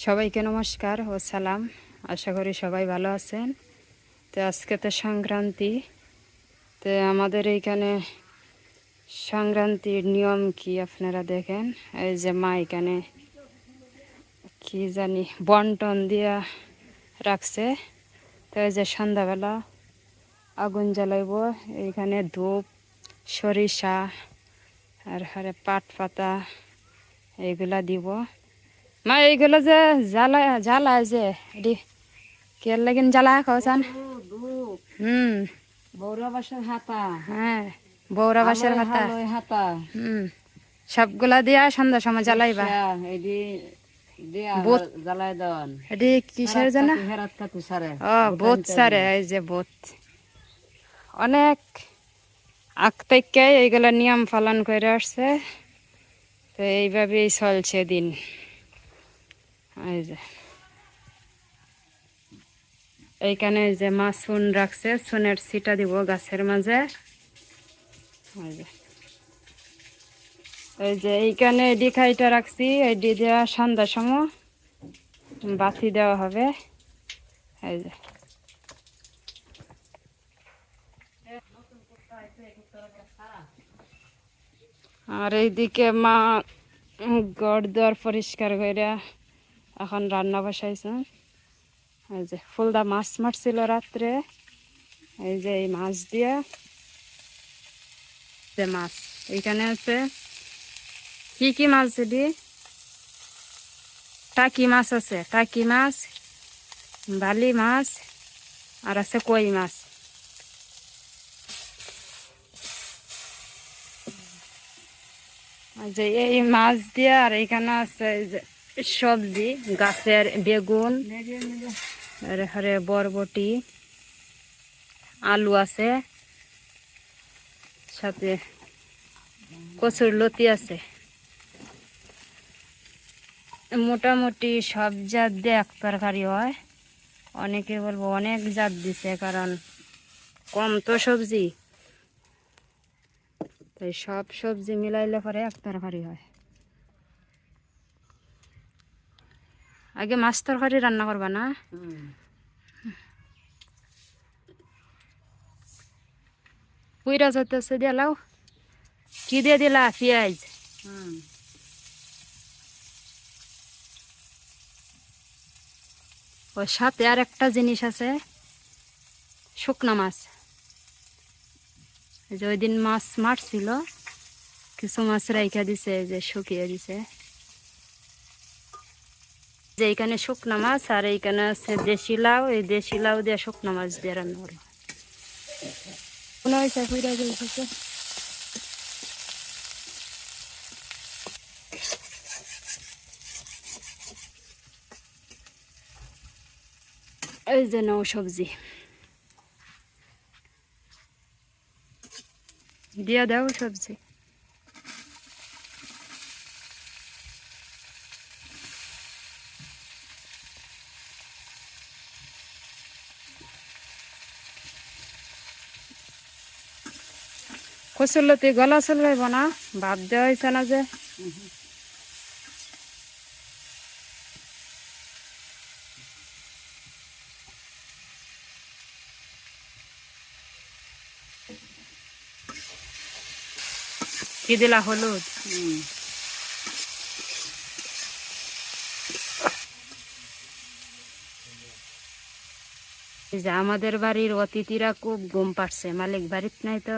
সবাইকে নমস্কার ও সালাম। আশা করি সবাই ভালো আছেন। তো আজকে তো সংক্রান্তি। তো আমাদের এইখানে সংক্রান্তির নিয়ম কি আপনারা দেখেন? এই যে মা এখানে কি জানি বন্টন দিয়া রাখছে। তো এই যে সন্ধ্যাবেলা আগুন জ্বালাইব। এইখানে ধূপ, সরিষা, আর হারে পাট পাতা এইগুলা দিব। মা এইগুলো যে জ্বালা জ্বালা যে এটি কে লাগিন জ্বালা খাওয়ান হুম। বৌরা বাসার হাতা। হ্যাঁ বৌরা বাসের হাতা। হাতা। হুম। সবগুলা দিয়া সন্ধ্যা সময় জ্বালাইবা। এডি দিয়া দেওয়ান। এটি কিসের হেরাত ও সারে এই যে বোত। অনেক আগ থেকে এইগুলা নিয়ম পালন করে আসছে। তো এইভাবেই চলছে দিন। এই যে। এইখানে এই যে মা চুন রাখছে চুনের ছিটা দিব গাছের মাঝে। এই যে। এই যে এইখানে এডি খাইটা রাখছি এডি দেওয়া সন্ধ্যার সময় বাতি দেওয়া হবে। এই যে। আর এইদিকে মা গড় দর পরিষ্কার করে এখন রান্না বসাইছে। এই যে ফুলদা মাছ মারছিল রাত্রে। এই যে এই মাছ দিয়ে যে মাছ, এইখানে আছে। কি কি মাছ দিদি? টাকি মাছ আছে, টাকি মাছ, বালি মাছ, আর আছে কই মাছ। যে এই মাছ দিয়ে আর এইখানে আছে এই যে সবজি, গাছের বেগুন হারে বরবটি, আলু আছে, সাথে কচুর লতি আছে। মোটামুটি সব জাত দিয়ে এক তরকারি হয়। অনেকে বলব অনেক জাত দিছে, কারণ কম তো সবজি। তাই সব সবজি মিলাইলে পরে এক তরকারি হয়। আগে মাছ তরকারি রান্না করবা না? পুইরা যাতেছে দিলাও কি দিয়ে দিলা? পেঁয়াজ। ওর সাথে আর একটা জিনিস আছে শুকনা মাছ। যে ওই দিন মাছ মারছিল কিছু মাছ রাইখা দিছে যে শুকিয়ে দিছে। যে এইখানে শুকনা মাছ আর এইখানে আছে দেশি লাউ। এই দেশি লাউ দিয়ে শুকনা মাছ দিয়ে রান্না গেছে এই যে নাও সবজি। দিয়া দাও সবজি। কচুরলতি গলা চলবাইব না ভাত দেওয়া হয়েছে না যে হলুদ যে আমাদের বাড়ির অতিথিরা খুব ঘুম পাচ্ছে মালিক বাড়িতে নাই তো।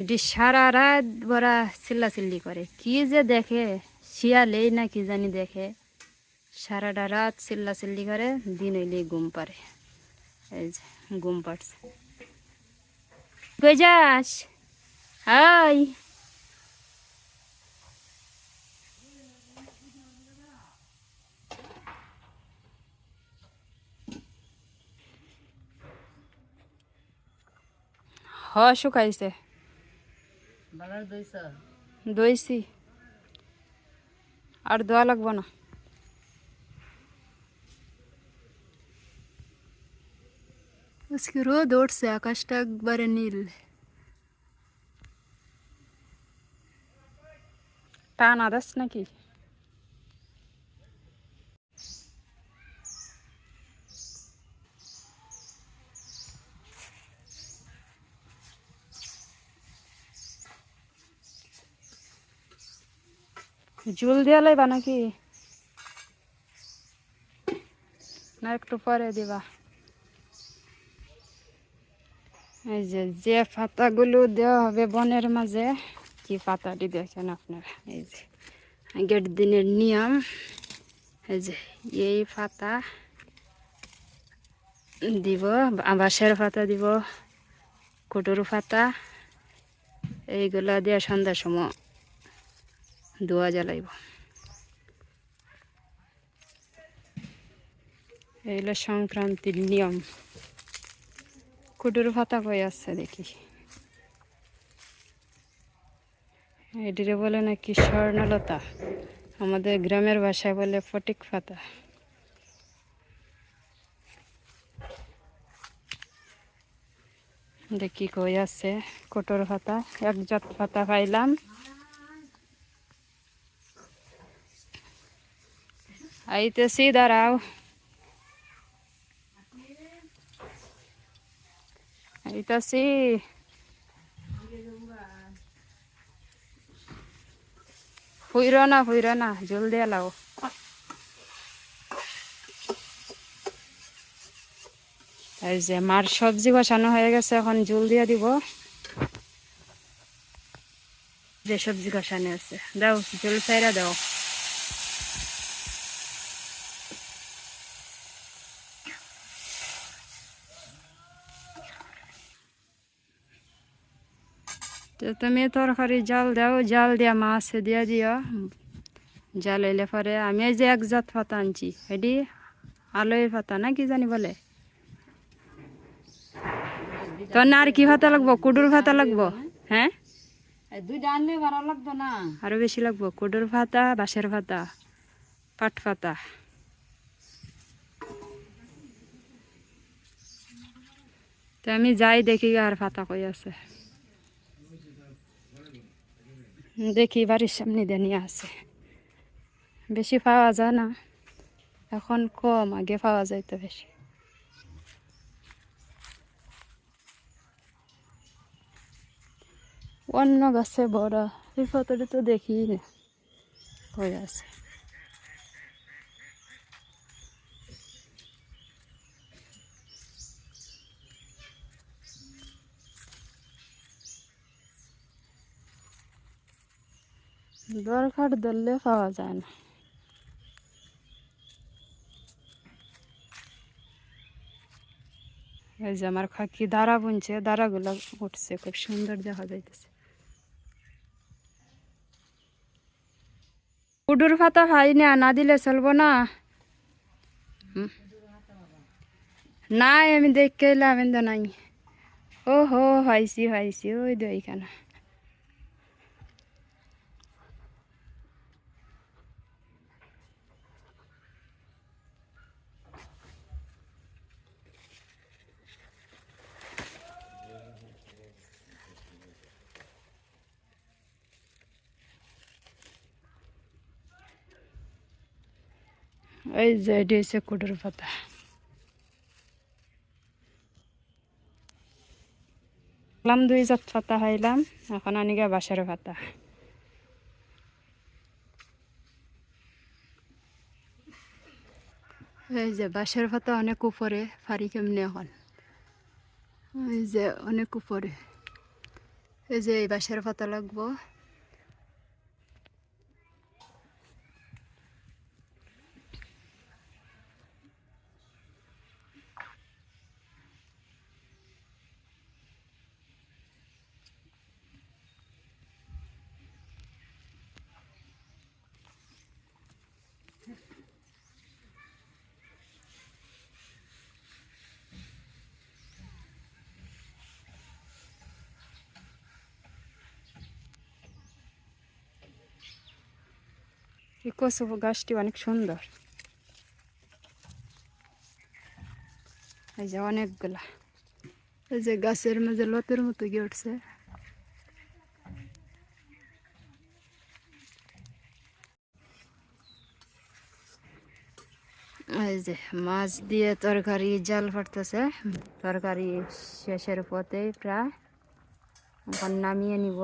এটি সারা রাত বড়া চিল্লাচিল্লি করে। কি যে দেখে, শিয়ালেই না কি জানি দেখে। সারাটা রাত চিল্লাচিল্লি করে, দিন হইলেই ঘুম পারে এই যে, ঘুম পাড়ছে। কই যাস? হাই হ শুকাইছে বাগার দইছ দইছি আর দোয়া লাগবো না আজকে রোদ উঠছে আকাশটা একবারে নীল টান আদাস নাকি জুল দিয়া লাইবা নাকি? না, একটু পরে দিবা। এই যে যে পাতাগুলো দেওয়া হবে বনের মাঝে, কি পাতাটি দেখেন আপনারা? এই যে, আগের দিনের নিয়ম। এই যে, এই পাতা দিব বাঁশের পাতা দিব, কুটুর পাতা, এইগুলা দিয়ে সন্ধ্যার সময় ধোয়া জ্বালাইব। এইগুলো সংক্রান্তির নিয়ম। কুটুর ভাতা কই আছে দেখি। এটিরে বলে নাকি স্বর্ণলতা, আমাদের গ্রামের ভাষায় বলে ফটিক পাতা দেখি কই আছে কোটর পাতা এক জাত পাতা পাইলাম। আইতেছি দাঁড়াও আইতাছি ফুইর না ফুইর না জল দিয়ে লাও এই যে মার সবজি কষানো হয়ে গেছে এখন জল দিয়ে দিব যে সবজি কষানো আছে দাও জল চাইরা দাও তো তুমি তরকারি জাল দাও জাল দিয়া মাছ দিয়া দিও। জাল এলে পরে আমি এই যে এক জাত পাতা আনছি এটি আলোয় পাতা না কি জানি বলে? তোর না আর কি ভাতা লাগবো? কুডুর ভাতা লাগবো? হ্যাঁ? দুইটা আনলে ভালো লাগতো না। আরও বেশি লাগবো। কুডুর ভাতা বাঁশের ভাতা পাট পাতা। তো আমি যাই দেখি আর পাতা কই আছে। দেখি বাড়ির সামনে দিয়ে আছে বেশি পাওয়া যায় না। এখন কম, আগে পাওয়া যাইতো বেশি। অন্য গাছে বড় ফটোটা তো দেখি না। হয়ে আছে। দরকার ধরলে পাওয়া যায় না। এই যে আমার খাকি দাঁড়া বুনছে, দাঁড়াগুলো উঠছে, খুব সুন্দর দেখা যাইতেছে। উডুর ফাতা ভাই না না দিলে চলবো না। নাই, আমি দেখে এলাম নাই। ও হো ভাইছি ভাইছি ওই তো ওই যে এটি হচ্ছে কুটুর পাতা। লাম দুই জাত পাতা খাইলাম এখন আনিগা বাঁশের পাতা। এই যে বাঁশের পাতা অনেক উপরে ফারি কেমনি এখন? এই যে অনেক উপরে। এই যে এই বাঁশের পাতা লাগবো। এই গাছটি অনেক সুন্দর। এই যে অনেকগুলা। এই যে গাছের মাঝে লতের মতো গিয়ে উঠছে। এই যে মাছ দিয়ে তরকারি জাল ফাটতেছে। তরকারি শেষের পথে প্রায়। এখন নামিয়ে নিব।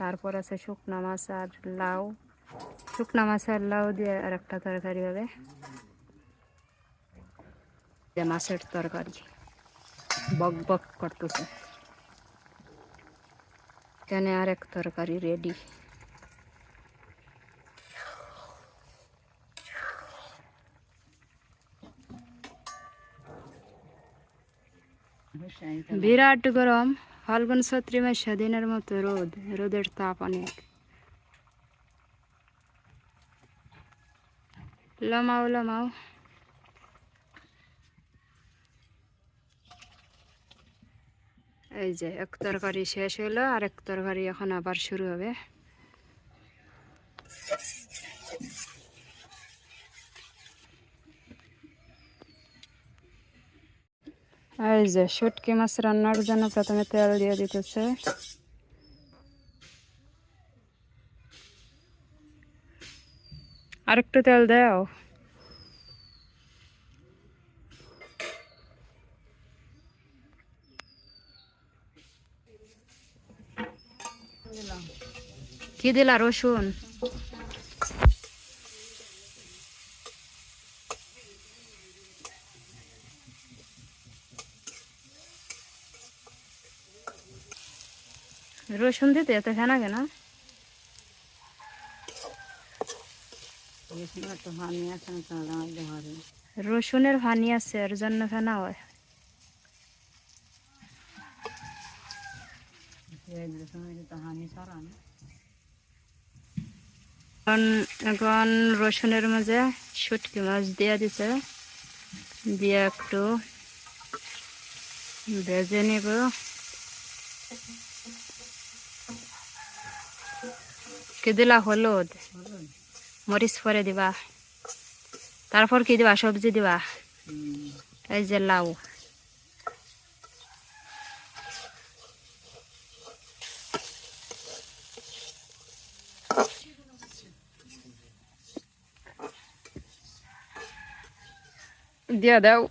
তারপর আছে শুকনো মাছ আর লাউ। শুকনা মাছ আর লাউ দিয়ে আর একটা তরকারি হবে। যে মাছের তরকারি। বক বক করতেছে। এখানে আর এক তরকারি রেডি বিরাট গরম। ফাল্গুন ছত্রি মাসে দিনের মতো রোদ, রোদের তাপ অনেক। লমাও লমাও। এই যে, এক তরকারি শেষ হলো আর এক তরকারি এখন আবার শুরু হবে। এই যে, শুটকি মাছ রান্নার জন্য প্রথমে তেল দিয়ে দিতেছে। আরেকটু তেল দাও। কি দিলা রসুন? রসুন দিতে এত ফেনা কেন রসুনের ভানি আছে, এর জন্য ফেনা হয়। এখন রসুনের মাঝে শুটকি মাছ দিয়ে দিছে। দিয়ে একটু ভেজে নিব। কি দিলা হলুদ। মরিচ পরে দিবা। তারপর কি দিবা? সবজি দিবা? এই যে লাউ। দিয়া দাও।